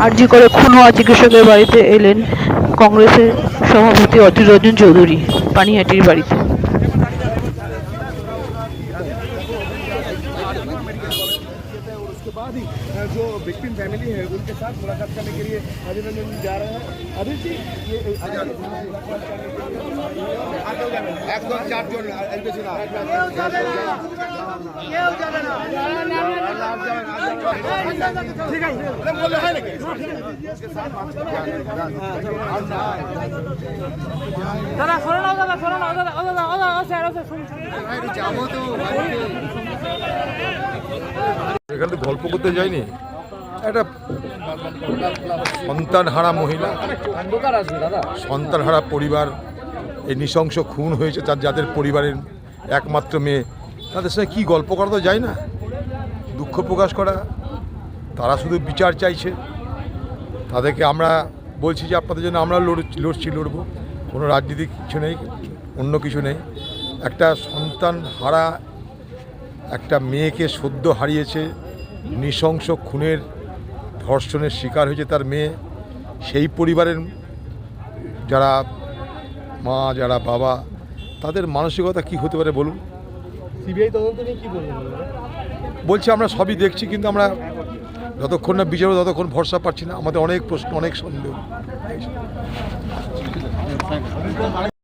আরজি করে খুন হওয়া চিকিৎসকের বাড়িতে এলেন কংগ্রেসের সভাপতি অধীর রঞ্জন চৌধুরী পানিহাটির বাড়িতে उसके बाद ही अ, जो विक्टिम फैमिली है उनके साथ मुलाकात करने के लिए अधीर रंजन जी जा रहे हैं अधीर जी ये দাদা দাদা দাদা, ও দাদা ও দাদা, ও, স্যার ও, স্যার এখানে তো গল্প করতে যাইনি। একটা সন্তান হারা মহিলা সন্তান হারা পরিবার, এই নৃশংস খুন হয়েছে তার যাদের পরিবারের একমাত্র মেয়ে। তাদের সঙ্গে কী গল্প করা তো যায় না। দুঃখ প্রকাশ করা, তারা শুধু বিচার চাইছে। তাদেরকে আমরা বলছি যে আপনাদের জন্য আমরা লড়- লড়ছি, লড়বো। কোনো রাজনীতি কিছু নেই, অন্য কিছু নেই। একটা সন্তান হারা, একটা মেয়েকে সদ্য হারিয়েছে, নৃশংস খুনের ধর্ষণের শিকার হয়েছে তার মেয়ে। সেই পরিবারের যারা মা, যারা বাবা, তাদের মানসিকতা কি হতে পারে বলুন? সিবিআই তদন্ত নিয়ে কি বলবেন বলছি, আমরা সবই দেখছি, কিন্তু আমরা যতক্ষণ না বিচার ততক্ষণ ভরসা পাচ্ছি না। আমাদের অনেক প্রশ্ন, অনেক সন্দেহ।